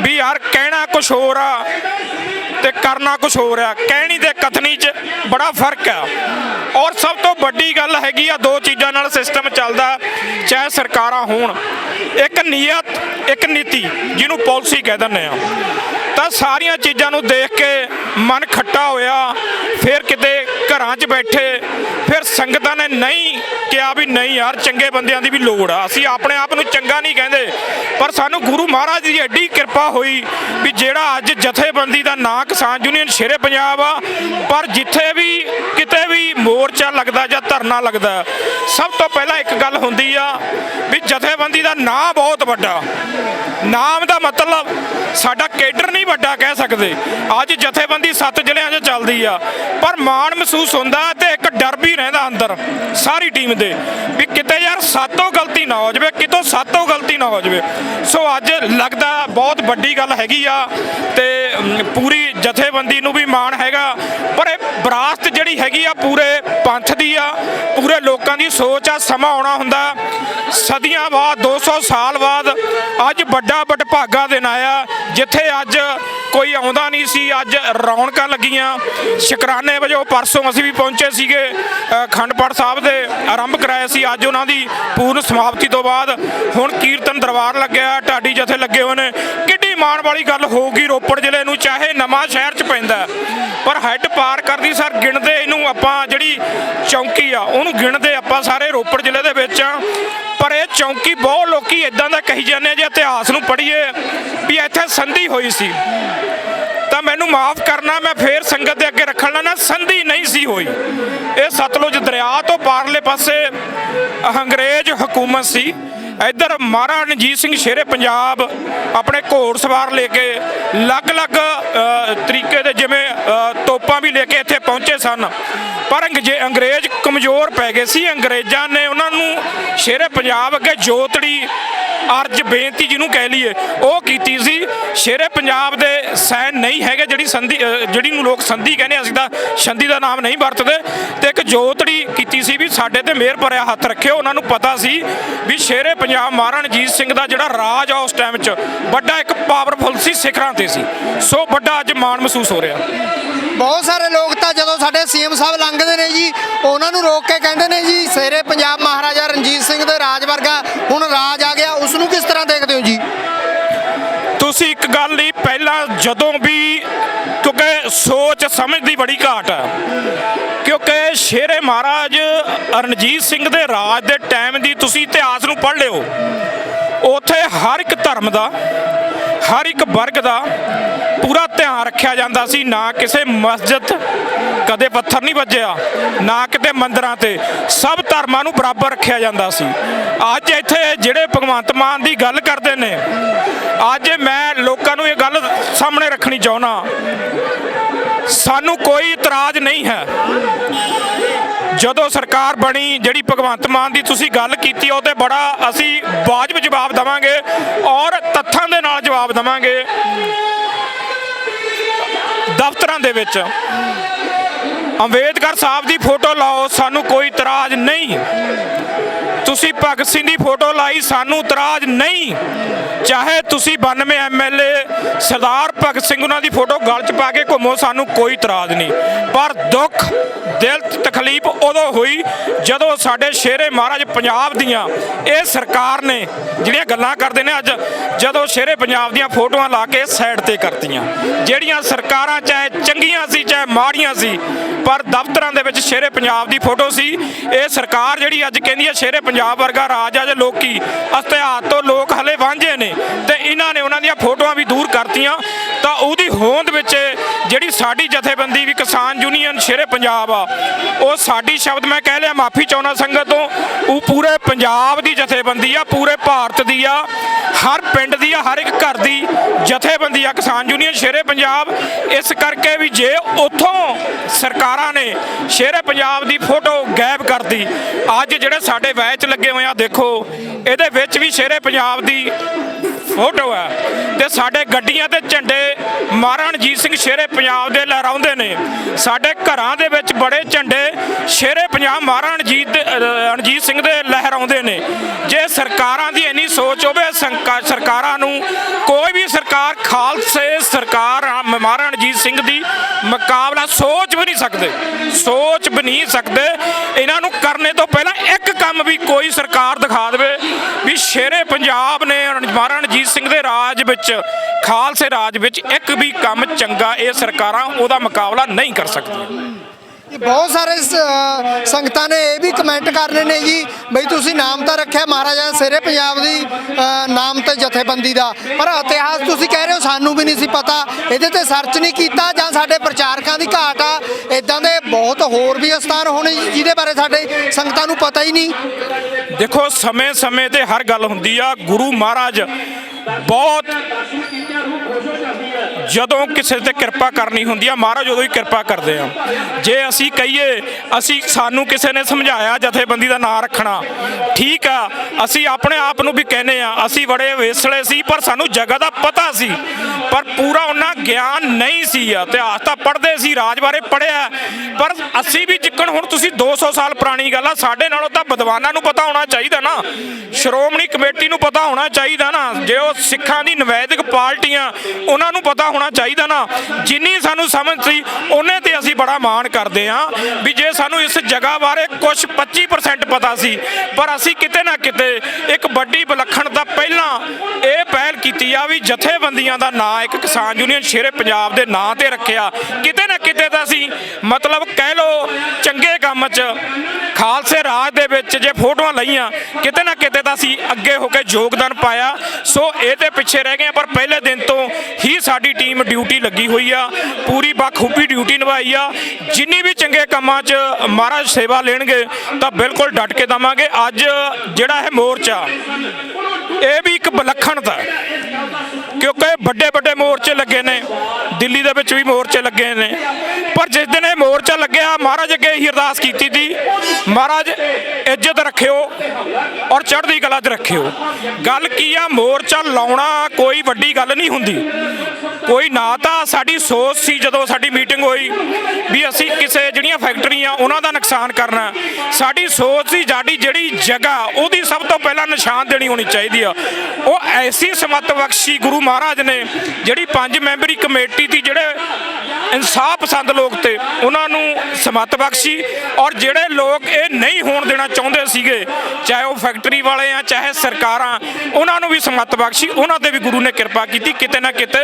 ਵੀ ਯਾਰ ਕਹਿਣਾ ਕੁਝ ਹੋਰ ਆ ਤੇ ਕਰਨਾ ਕੁਝ ਹੋਰ ਆ। ਕਹਿਣੀ ਤੇ ਕਥਨੀ 'ਚ ਬੜਾ ਫ਼ਰਕ ਆ। ਔਰ ਸਭ ਤੋਂ ਵੱਡੀ ਗੱਲ ਹੈਗੀ ਆ, ਦੋ ਚੀਜ਼ਾਂ ਨਾਲ ਸਿਸਟਮ ਚੱਲਦਾ, ਚਾਹੇ ਸਰਕਾਰਾਂ ਹੋਣ। ਇੱਕ ਨੀਅਤ, ਇੱਕ ਨੀਤੀ, ਜਿਹਨੂੰ ਪਾਲਿਸੀ ਕਹਿ ਦਿੰਦੇ ਆ। ਤਾਂ ਸਾਰੀਆਂ ਚੀਜ਼ਾਂ ਨੂੰ ਦੇਖ ਕੇ ਮਨ ਖੱਟਾ ਹੋਇਆ, ਫਿਰ ਕਿਤੇ ਘਰਾਂ 'ਚ ਬੈਠੇ, ਫਿਰ ਸੰਗਤਾਂ ਨੇ ਨਹੀਂ ਕਿਹਾ ਵੀ ਨਹੀਂ ਯਾਰ, ਚੰਗੇ ਬੰਦਿਆਂ ਦੀ ਵੀ ਲੋੜ ਆ। ਅਸੀਂ ਆਪਣੇ ਆਪ ਨੂੰ ਚੰਗਾ ਨਹੀਂ ਕਹਿੰਦੇ, ਪਰ ਸਾਨੂੰ ਗੁਰੂ ਮਹਾਰਾਜ ਦੀ ਐਡੀ ਕਿਰਪਾ ਹੋਈ ਵੀ ਜਿਹੜਾ ਅੱਜ ਜਥੇਬੰਦੀ ਦਾ ਨਾਂ ਕਿਸਾਨ ਯੂਨੀਅਨ ਸ਼ੇਰੇ ਪੰਜਾਬ ਆ, ਪਰ ਜਿੱਥੇ ਵੀ, ਕਿਤੇ ਵੀ ਮੋਰਚਾ ਲੱਗਦਾ ਜਾਂ ਧਰਨਾ ਲੱਗਦਾ, ਸਭ ਤੋਂ ਪਹਿਲਾਂ ਇੱਕ ਗੱਲ ਹੁੰਦੀ ਆ ਵੀ ਜਥੇਬੰਦੀ ਦਾ ਨਾਂ ਬਹੁਤ ਵੱਡਾ। ਨਾਮ ਦਾ ਮਤਲਬ ਸਾਡਾ ਕੇਡਰ ਨਹੀਂ ਵੱਡਾ ਕਹਿ ਸਕਦੇ। ਅੱਜ ਜਥੇਬੰਦੀ ਸੱਤ ਜ਼ਿਲ੍ਹਿਆਂ 'ਚ ਚੱਲਦੀ ਆ, ਪਰ ਮਾਣ ਮਹਿਸੂਸ ਹੁੰਦਾ ਤੇ ਇੱਕ ਡਰ ਵੀ ਰਹਿੰਦਾ ਅੰਦਰ, ਸਾਰੀ ਟੀਮ ਦੇ, ਵੀ ਕਿਤੇ ਯਾਰ ਸਾਤੋਂ ਗਲਤੀ ਨਾ ਹੋ ਜਾਵੇ, ਕਿਤੋਂ ਸਾਤੋਂ ਗਲਤੀ ਨਾ ਹੋ ਜਾਵੇ। ਸੋ ਅੱਜ ਲੱਗਦਾ ਬਹੁਤ ਵੱਡੀ ਗੱਲ ਹੈਗੀ ਆ ਤੇ ਪੂਰੀ ਜਥੇਬੰਦੀ ਨੂੰ ਵੀ ਮਾਣ ਹੈਗਾ, ਪਰ ਇਹ ਵਿਰਾਸਤ ਜਿਹੜੀ ਹੈਗੀ ਆ ਪੂਰੇ ਪੰਥ ਦੀ ਆ ਪੂਰੇ ਲੋਕਾਂ ਦੀ ਸੋਚ ਆ ਸਮਾਂ ਆਉਣਾ ਹੁੰਦਾ। ਸਦੀਆਂ ਬਾਅਦ 200 ਸਾਲ ਬਾਅਦ ਅੱਜ ਵੱਡਾ ਵਡਭਾਗਾ ਦਿਨ ਆਇਆ ਜਿੱਥੇ ਅੱਜ ਕੋਈ ਆਉਂਦਾ ਨਹੀਂ ਸੀ ਅੱਜ ਰੌਣਕਾਂ ਲੱਗੀਆਂ। ਸ਼ੁਕਰਾਨੇ ਵਜੋਂ ਪਰਸੋਂ ਅਸੀਂ ਵੀ ਪਹੁੰਚੇ ਸੀਗੇ ਅ, ਅਖੰਡ ਪਾਠ ਸਾਹਿਬ ਦੇ ਆਰੰਭ ਕਰਾਇਆ ਸੀ ਅੱਜ ਉਹਨਾਂ ਦੀ ਪੂਰਨ ਸਮਾਪਤੀ ਤੋਂ ਬਾਅਦ। ਹੁਣ ਕੀਰਤਨ ਦਰਬਾਰ ਲੱਗਿਆ ਢਾਡੀ ਜਥੇ ਲੱਗੇ ਹੋਏ ਨੇ। ਕਿੱਡੀ ਮਾਣ ਵਾਲੀ ਗੱਲ ਹੋਊਗੀ ਰੋਪੜ ਜ਼ਿਲ੍ਹੇ ਨੂੰ, ਚਾਹੇ ਨਵਾਂ ਸ਼ਹਿਰ ਚ ਪੈਂਦਾ ਪਰ ਹੈੱਡ ਪਾਰ ਕਰਦੀ ਸਰ, ਗਿਣਦੇ ਇਹਨੂੰ ਆਪਾਂ ਜਿਹੜੀ ਚੌਂਕੀ ਆ, ਉਹਨੂੰ ਗਿਣਦੇ ਆਪਾਂ ਸਾਰੇ ਰੋਪੜ ਜ਼ਿਲ੍ਹੇ ਦੇ ਵਿੱਚ ਆ। ਪਰ ਇਹ ਚੌਂਕੀ ਬਹੁਤ ਲੋਕੀ ਇਦਾਂ ਦਾ ਕਹੀ ਜਾਂਦੇ ਜੇ ਇਤਿਹਾਸ ਨੂੰ ਪੜ੍ਹੀਏ ਵੀ ਇੱਥੇ ਸੰਧੀ ਹੋਈ ਸੀ। ਤਾਂ ਮੈਨੂੰ ਮਾਫ ਕਰਨਾ, ਮੈਂ ਫੇਰ ਸੰਗਤ ਦੇ ਅੱਗੇ ਰੱਖਣਾ ਨਾ, ਸੰਧੀ ਨਹੀਂ ਸੀ ਹੋਈ। ਇਹ ਸਤਲੁਜ ਦਰਿਆ ਤੋਂ ਪਾਰਲੇ ਪਾਸੇ ਅੰਗਰੇਜ਼ ਹਕੂਮਤ ਸੀ। ਇੱਧਰ ਮਹਾਰਾਜਾ ਰਣਜੀਤ ਸਿੰਘ ਸ਼ੇਰੇ ਪੰਜਾਬ ਆਪਣੇ ਘੋੜ ਸਵਾਰ ਲੈ ਕੇ ਅਲੱਗ-ਅਲੱਗ ਤਰੀਕੇ ਦੇ ਜਿਵੇਂ ਤੋਪਾਂ ਵੀ ਲੈ ਕੇ ਇੱਥੇ ਪਹੁੰਚੇ ਸਨ। ਪਰ ਅੰਗਜੇ- ਅੰਗਰੇਜ਼ ਕਮਜ਼ੋਰ ਪੈ ਗਏ ਸੀ। ਅੰਗਰੇਜ਼ਾਂ ਨੇ ਉਹਨਾਂ ਨੂੰ ਸ਼ੇਰੇ ਪੰਜਾਬ ਅੱਗੇ ਜੋਤੜੀ ਅਰਜ ਬੇਨਤੀ ਜਿਹਨੂੰ ਕਹਿ ਲਈਏ, ਉਹ ਕੀਤੀ ਸੀ। ਸ਼ੇਰੇ ਪੰਜਾਬ ਦੇ ਸੈਨ ਨਹੀਂ ਹੈਗੇ ਜਿਹੜੀ ਸੰਧੀ ਜਿਹੜੀ ਨੂੰ ਲੋਕ ਸੰਧੀ ਕਹਿੰਦੇ ਅਸੀਂ ਤਾਂ ਸੰਧੀ ਦਾ ਨਾਮ ਨਹੀਂ ਵਰਤਦੇ। ਤੇ ਇੱਕ ਜੋਤੜੀ ਕੀਤੀ ਸੀ ਵੀ ਸਾਡੇ ਤੇ ਮਿਹਰ ਭਰਿਆ ਹੱਥ ਰੱਖਿਓ। ਉਹਨਾਂ ਨੂੰ ਪਤਾ ਸੀ ਵੀ ਸ਼ੇਰੇ ਪੰਜਾਬ ਮਹਾਰਾਣਾ ਰਣਜੀਤ ਸਿੰਘ ਦਾ ਜਿਹੜਾ ਰਾਜ ਆ ਉਸ ਟਾਈਮ 'ਚ, ਵੱਡਾ ਇੱਕ ਪਾਵਰਫੁਲ ਸੀ ਸਿਖਰਾਂ ਤੇ ਸੀ। ਸੋ ਵੱਡਾ ਅੱਜ ਮਾਣ ਮਹਿਸੂਸ ਹੋ ਰਿਹਾ।
ਬਹੁਤ ਸਾਰੇ ਲੋਕ ਤਾਂ ਜਦੋਂ ਸਾਡੇ ਸੀਐਮ ਸਾਹਿਬ ਲੰਘਦੇ ਨੇ ਜੀ, ਉਹਨਾਂ ਨੂੰ ਰੋਕ ਕੇ ਕਹਿੰਦੇ ਨੇ ਜੀ ਸ਼ੇਰੇ ਪੰਜਾਬ ਮਹਾਰਾਜਾ ਰਣਜੀਤ ਸਿੰਘ ਦੇ ਰਾਜ ਵਰਗਾ ਹੁਣ ਰਾਜ ਆ ਗਿਆ ਉਸ ਨੂੰ ਕਿਸ ਤਰ੍ਹਾਂ ਦੇਖਦੇ ਹੋ ਜੀ?
ਤੁਸੀਂ ਇੱਕ ਗੱਲ ਲਈ ਪਹਿਲਾਂ ਜਦੋਂ ਵੀ, ਕਿਉਂਕਿ ਸੋਚ ਸਮਝ ਦੀ ਬੜੀ ਘਾਟ ਹੈ ਕਿਉਂਕਿ ਸ਼ੇਰੇ ਮਹਾਰਾਜ ਰਣਜੀਤ ਸਿੰਘ ਦੇ ਰਾਜ ਦੇ ਟਾਈਮ ਦੀ ਤੁਸੀਂ ਇਤਿਹਾਸ ਨੂੰ ਪੜ੍ਹ ਲਿਓ, ਉੱਥੇ ਹਰ ਇੱਕ ਧਰਮ ਦਾ ਹਰ ਇੱਕ ਵਰਗ ਦਾ ਪੂਰਾ ਧਿਆਨ ਰੱਖਿਆ ਜਾਂਦਾ ਸੀ। ਨਾ ਕਿਸੇ ਮਸਜਿਦ ਕਦੇ ਪੱਥਰ ਨਹੀਂ ਵੱਜਿਆ, ਨਾ ਕਿਤੇ ਮੰਦਰਾਂ ਤੇ। ਸਭ ਧਰਮਾਂ ਨੂੰ ਬਰਾਬਰ ਰੱਖਿਆ ਜਾਂਦਾ ਸੀ। ਅੱਜ ਇੱਥੇ ਜਿਹੜੇ ਭਗਵੰਤ ਮਾਨ ਦੀ ਗੱਲ ਕਰਦੇ ਨੇ, ਅੱਜ ਮੈਂ ਲੋਕਾਂ ਨੂੰ ਇਹ ਗੱਲ ਸਾਹਮਣੇ ਰੱਖਣੀ ਚਾਹੁੰਦਾ, ਸਾਨੂੰ ਕੋਈ ਇਤਰਾਜ਼ ਨਹੀਂ ਹੈ। ਜਦੋਂ ਸਰਕਾਰ ਬਣੀ, ਜਿਹੜੀ ਭਗਵੰਤ ਮਾਨ ਦੀ ਤੁਸੀਂ ਗੱਲ ਕੀਤੀ ਉਹ ਤੇ ਬੜਾ ਅਸੀਂ ਵਾਜਬ ਜਵਾਬ ਦਵਾਂਗੇ ਔਰ ਤੱਥਾਂ ਦੇ ਨਾਲ ਜਵਾਬ ਦਵਾਂਗੇ ਦਫ਼ਤਰਾਂ ਦੇ ਵਿੱਚ। ਅੰਬੇਦਕਰ ਸਾਹਿਬ ਦੀ ਫੋਟੋ ਲਾਓ, ਸਾਨੂੰ ਕੋਈ ਇਤਰਾਜ਼ ਨਹੀਂ। ਤੁਸੀਂ ਭਗਤ ਸਿੰਘ ਦੀ ਫੋਟੋ ਲਾਈ, ਸਾਨੂੰ ਇਤਰਾਜ਼ ਨਹੀਂ। ਚਾਹੇ ਤੁਸੀਂ 92 ਐਮਐਲਏ ਸਰਦਾਰ ਭਗਤ ਸਿੰਘ ਉਹਨਾਂ ਦੀ ਫੋਟੋ ਗਲ 'ਚ ਪਾ ਕੇ ਘੁੰਮੋ, ਸਾਨੂੰ ਕੋਈ ਇਤਰਾਜ਼ ਨਹੀਂ। ਪਰ ਦੁੱਖ, ਦਿਲ ਤਕਲੀਫ ਉਦੋਂ ਹੋਈ ਜਦੋਂ ਸਾਡੇ ਸ਼ੇਰੇ ਮਹਾਰਾਜ ਪੰਜਾਬ ਦੀਆਂ ਇਹ ਸਰਕਾਰ ਨੇ ਜਿਹੜੀਆਂ ਗੱਲਾਂ ਕਰਦੇ ਨੇ ਅੱਜ, ਜਦੋਂ ਸ਼ੇਰੇ ਪੰਜਾਬ ਦੀਆਂ ਫੋਟੋਆਂ ਲਾ ਕੇ ਸਾਈਡ ਤੇ ਕਰਤੀਆਂ। ਜਿਹੜੀਆਂ ਸਰਕਾਰਾਂ ਚਾਹੇ ਚੰਗੀਆਂ ਸੀ, ਚਾਹੇ ਮਾੜੀਆਂ ਸੀ ਪਰ ਦਫ਼ਤਰਾਂ ਦੇ ਵਿੱਚ ਸ਼ੇਰੇ ਪੰਜਾਬ ਦੀ ਫੋਟੋ ਸੀ। ਇਹ ਸਰਕਾਰ ਜਿਹੜੀ ਅੱਜ ਕਹਿੰਦੀ ਹੈ ਸ਼ੇਰੇ ਪੰਜਾਬ ਵਰਗਾ ਰਾਜ ਆ ਜੇ ਲੋਕੀ ਇਤਿਹਾਸ ਤੋਂ ਲੋਕ ਹਲੇ ਵਾਂਝੇ ਨੇ ਤੇ ਇਹਨਾਂ ਨੇ ਉਹਨਾਂ ਦੀਆਂ ਫੋਟੋਆਂ ਵੀ ਦੂਰ ਕਰਤੀਆਂ। ਤਾਂ ਉਹ ਉਹਦੀ ਹੋਂਦ ਵਿੱਚ ਜਿਹੜੀ ਸਾਡੀ ਜਥੇਬੰਦੀ ਵੀ ਕਿਸਾਨ ਯੂਨੀਅਨ ਸ਼ੇਰੇ ਪੰਜਾਬ ਆ, ਉਹ ਸਾਡੀ ਸ਼ਬਦ ਮੈਂ ਕਹਿ ਲਿਆ ਮਾਫੀ ਚਾਹੁੰਦਾ ਸੰਗਤ ਤੋਂ, ਉਹ ਪੂਰੇ ਪੰਜਾਬ ਦੀ ਜਥੇਬੰਦੀ ਆ, ਪੂਰੇ ਭਾਰਤ ਦੀ ਆ, ਹਰ ਪਿੰਡ ਦੀ ਆ, ਹਰ ਇੱਕ ਘਰ ਦੀ ਜਥੇਬੰਦੀ ਆ ਕਿਸਾਨ ਯੂਨੀਅਨ ਸ਼ੇਰੇ ਪੰਜਾਬ। ਇਸ ਕਰਕੇ ਵੀ ਜੇ ਉੱਥੋਂ ਸਰਕਾਰਾਂ ਨੇ ਸ਼ੇਰੇ ਪੰਜਾਬ ਦੀ ਫੋਟੋ ਗਾਇਬ ਕਰਦੀ ਅੱਜ ਜਿਹੜੇ ਸਾਡੇ ਵੈਚ ਲੱਗੇ ਹੋਏ ਆ, ਦੇਖੋ, ਇਹਦੇ ਵਿੱਚ ਵੀ ਸ਼ੇਰੇ ਪੰਜਾਬ ਦੀ ਫੋਟੋ ਆ, ਤੇ ਸਾਡੇ ਗੱਡੀਆਂ ਤੇ ਝੰਡੇ ਮਹਾਰਾਣਾ ਰਣਜੀਤ ਸਿੰਘ ਸ਼ੇਰੇ ਪੰਜਾਬ ਦੇ ਲਹਿਰਾਉਂਦੇ ਨੇ। ਸਾਡੇ ਘਰਾਂ ਦੇ ਵਿੱਚ ਬੜੇ ਝੰਡੇ ਸ਼ੇਰੇ ਪੰਜਾਬ ਮਹਾਰਾਣਾ ਰਣਜੀਤ ਦੇ- ਰਣਜੀਤ ਸਿੰਘ ਦੇ ਲਹਿਰਾਉਂਦੇ ਨੇ। ਜੇ ਸਰਕਾਰਾਂ ਦੀ ਇੰਨੀ ਸੋਚ ਹੋਵੇ ਸੰਕਾ- ਸਰਕਾਰਾਂ ਨੂੰ ਕੋਈ ਵੀ ਸਰਕਾਰ ਖਾਲਸੇ ਸਰਕਾਰ ਆ, ਮਹਾਰਾਣਾ ਰਣਜੀਤ ਸਿੰਘ ਦੀ ਮੁਕਾਬਲਾ ਸੋਚ ਨਹੀਂ ਸਕਦੇ। ਸੋਚ ਵੀ ਨਹੀਂ ਸਕਦੇ। ਇਹਨਾਂ ਨੂੰ ਕਰਨੇ ਤੋਂ ਪਹਿਲਾਂ ਇੱਕ ਕੰਮ ਵੀ ਕੋਈ ਸਰਕਾਰ ਦਿਖਾ ਦੇਵੇ ਵੀ ਸ਼ੇਰੇ ਪੰਜਾਬ ਨੇ ਰਣ- ਰਣਜੀਤ ਸਿੰਘ ਦੇ ਰਾਜ ਵਿੱਚ, ਖਾਲਸੇ ਰਾਜ ਵਿੱਚ ਇੱਕ ਵੀ ਕੰਮ ਚੰਗਾ ਇਹ ਸਰਕਾਰਾਂ ਉਹਦਾ ਮੁਕਾਬਲਾ ਨਹੀਂ ਕਰ ਸਕਦੀਆਂ।
ਬਹੁਤ ਸਾਰੇ ਸੰਗਤਾਂ ਨੇ ਇਹ ਵੀ ਕਮੈਂਟ ਕਰਨੇ ਨੇ ਜੀ, ਬਈ ਤੁਸੀਂ ਨਾਮ ਤਾਂ ਰੱਖਿਆ ਮਹਾਰਾਜਾ ਸਿਰੇ ਪੰਜਾਬ ਦੀ ਨਾਮ ਤੇ ਜਥੇਬੰਦੀ ਦਾ। ਪਰ ਇਤਿਹਾਸ ਤੁਸੀਂ ਕਹਿ ਰਹੇ ਹੋ, ਸਾਨੂੰ ਵੀ ਨਹੀਂ ਸੀ ਪਤਾ। ਇਹਦੇ ਤੇ ਸਰਚ ਨਹੀਂ ਕੀਤਾ ਜਾਂ ਸਾਡੇ ਪ੍ਰਚਾਰਕਾਂ ਦੀ ਘਾਟ ਆ। ਇਦਾਂ ਦੇ ਬਹੁਤ ਹੋਰ ਵੀ ਅਸਥਾਨ ਹੋਣੇ ਜਿਹਦੇ ਬਾਰੇ ਸਾਡੇ ਸੰਗਤਾਂ ਨੂੰ ਪਤਾ ਹੀ ਨਹੀਂ।
ਦੇਖੋ, ਸਮੇਂ-ਸਮੇਂ ਤੇ ਹਰ ਗੱਲ ਹੁੰਦੀ ਆ। ਗੁਰੂ ਮਹਾਰਾਜ ਬਹੁਤ ਜਦੋਂ ਕਿਸੇ ਤੇ ਕਿਰਪਾ ਕਰਨੀ ਹੁੰਦੀ ਆ, ਮਹਾਰਾਜ ਉਦੋਂ ਹੀ ਕਿਰਪਾ ਕਰਦੇ ਆ। ਜੇ ਅਸੀਂ ਕਹੀਏ, ਅਸੀਂ ਸਾਨੂੰ ਕਿਸੇ ਨੇ ਸਮਝਾਇਆ ਜਥੇਬੰਦੀ ਦਾ ਨਾਂ ਰੱਖਣਾ, ਠੀਕ ਆ, ਅਸੀਂ ਆਪਣੇ ਆਪ ਨੂੰ ਵੀ ਕਹਿੰਦੇ ਆ, ਅਸੀਂ ਬੜੇ ਵੇਸਲੇ ਸੀ, ਪਰ ਸਾਨੂੰ ਜਗ੍ਹਾ ਦਾ ਪਤਾ ਸੀ, ਪਰ ਪੂਰਾ ਉਹਨਾਂ ਗਿਆਨ ਨਹੀਂ ਸੀ ਇਤਿਹਾਸ ਤਾਂ ਪੜ੍ਹਦੇ ਸੀ, ਰਾਜ ਬਾਰੇ ਪੜ੍ਹਿਆ, ਪਰ ਅਸੀਂ ਵੀ ਜਿੱਕਣ, ਹੁਣ ਤੁਸੀਂ 200 ਸਾਲ ਪੁਰਾਣੀ ਗੱਲ ਆ, ਸਾਡੇ ਨਾਲੋਂ ਤਾਂ ਵਿਦਵਾਨਾਂ ਨੂੰ ਪਤਾ ਹੋਣਾ ਚਾਹੀਦਾ ਨਾ, ਸ਼੍ਰੋਮਣੀ ਕਮੇਟੀ ਨੂੰ ਪਤਾ ਹੋਣਾ ਚਾਹੀਦਾ ਨਾ, ਜੇ ਉਹ ਸਿੱਖਾਂ ਦੀ ਨਵੈਦਿਕ ਪਾਰਟੀਆਂ, ਉਹਨਾਂ ਨੂੰ ਪਤਾ ਹੋਣਾ ਚਾਹੀਦਾ ਨਾ। ਜਿੰਨੀ ਸਾਨੂੰ ਸਮਝ ਸੀ, ਉਹਨੇ ਤੇ ਅਸੀਂ ਬੜਾ ਮਾਣ ਕਰਦੇ ਆ ਵੀ ਜੇ ਸਾਨੂੰ ਇਸ ਜਗ੍ਹਾ ਬਾਰੇ ਕੁਝ 25% ਪਤਾ ਸੀ, ਪਰ ਅਸੀਂ ਕਿਤੇ ਨਾ ਕਿਤੇ ਇੱਕ ਵੱਡੀ ਵਿਲੱਖਣ ਵਿਲੱਖਣਤਾ ਪਹਿਲਾਂ ਇਹ ਪਹਿਲ ਕੀਤੀ ਆ ਵੀ ਜਥੇਬੰਦੀਆਂ ਦਾ ਨਾਂ ਇੱਕ ਕਿਸਾਨ ਯੂਨੀਅਨ ਸ਼ੇਰੇ ਪੰਜਾਬ ਦੇ ਨਾਂ ਤੇ ਰੱਖਿਆ। ਕਿਤੇ ਨਾ ਕਿਤੇ ਤਾਂ ਅਸੀਂ ਮਤਲਬ ਕਹਿ ਲਓ ਚੰਗੇ ਕੰਮ 'ਚ ਖਾਲਸੇ ਰਾਜ ਦੇ ਵਿੱਚ ਜੇ ਫੋਟੋਆਂ ਲਈਆਂ ਕਿਤੇ ਨਾ ਕਿਤੇ ਤਾਂ ਅਸੀਂ ਅੱਗੇ ਹੋ ਕੇ ਯੋਗਦਾਨ ਪਾਇਆ। ਸੋ ਇਹ ਇਹਦੇ ਪਿੱਛੇ ਰਹਿ ਗਏ ਹਾਂ, ਪਰ ਪਹਿਲੇ ਦਿਨ ਤੋਂ ਹੀ ਸਾਡੀ ਟੀਮ ਡਿਊਟੀ ਲੱਗੀ ਹੋਈ ਆ। ਪੂਰੀ ਬਖੂਬੀ ਡਿਊਟੀ ਨਿਭਾਈ ਆ। ਜਿੰਨੀ ਵੀ ਚੰਗੇ ਕੰਮਾਂ 'ਚ ਮਹਾਰਾਜ ਸੇਵਾ ਲੈਣਗੇ ਤਾਂ ਬਿਲਕੁਲ ਡਟ ਕੇ ਦਵਾਂਗੇ। ਅੱਜ ਜਿਹੜਾ ਇਹ ਮੋਰਚਾ ਇਹ ਵੀ ਇੱਕ ਵਿਲੱਖਣਤਾ ਕਿਉਂਕਿ ਵੱਡੇ ਵੱਡੇ ਮੋਰਚੇ ਲੱਗੇ ਨੇ ਦਿੱਲੀ ਦੇ ਵਿੱਚ ਵੀ ਮੋਰਚੇ ਲੱਗੇ ਨੇ। ਪਰ ਜਿਸ ਦਿਨ ਇਹ ਮੋਰਚਾ ਲੱਗਿਆ ਮਹਾਰਾਜ ਅੱਗੇ ਹੀ ਅਰਦਾਸ ਕੀਤੀ ਸੀ। ਮਹਾਰਾਜ ਇੱਜ਼ਤ ਰੱਖਿਓ ਔਰ ਚੜ੍ਹਦੀ ਕਲਾ 'ਚ ਰੱਖਿਓ। ਗੱਲ ਕੀ ਆ? ਮੋਰਚਾ ਲਾਉਣਾ ਕੋਈ ਵੱਡੀ ਗੱਲ ਨਹੀਂ ਹੁੰਦੀ। ਕੋਈ ਨਾ ਤਾਂ ਸਾਡੀ ਸੋਚ ਸੀ ਜਦੋਂ ਸਾਡੀ ਮੀਟਿੰਗ ਹੋਈ ਵੀ ਅਸੀਂ ਕਿਸੇ ਜਿਹੜੀਆਂ ਫੈਕਟਰੀਆਂ ਉਹਨਾਂ ਦਾ ਨੁਕਸਾਨ ਕਰਨਾ। ਸਾਡੀ ਸੋਚ ਸੀ ਸਾਡੀ ਜਿਹੜੀ ਜਗ੍ਹਾ, ਉਹਦੀ ਸਭ ਤੋਂ ਪਹਿਲਾਂ ਨਿਸ਼ਾਨ ਦੇਣੀ ਹੋਣੀ ਚਾਹੀਦੀ ਆ। ਉਹ ਐਸੀ ਸਮਤ ਬਖਸ਼ੀ ਗੁਰੂ ਮਹਾਰਾਜ ਨੇ, ਜਿਹੜੀ ਪੰਜ ਮੈਂਬਰੀ ਕਮੇਟੀ ਦੀ ਜਿਹੜੇ ਇਨਸਾਫ ਪਸੰਦ ਲੋਕ ਤੇ, ਉਹਨਾਂ ਨੂੰ ਸਮਤ ਬਖਸ਼ੀ ਔਰ ਜਿਹੜੇ ਲੋਕ ਇਹ ਨਹੀਂ ਹੋਣ ਦੇਣਾ ਚਾਹੁੰਦੇ ਸੀਗੇ, ਚਾਹੇ ਉਹ ਫੈਕਟਰੀ ਵਾਲੇ ਆ, ਚਾਹੇ ਸਰਕਾਰਾਂ, ਉਹਨਾਂ ਨੂੰ ਵੀ ਸਮਤ ਬਖਸ਼ੀ, ਉਹਨਾਂ ਤੇ ਵੀ ਗੁਰੂ ਨੇ ਕਿਰਪਾ ਕੀਤੀ, ਕਿਤੇ ਨਾ ਕਿਤੇ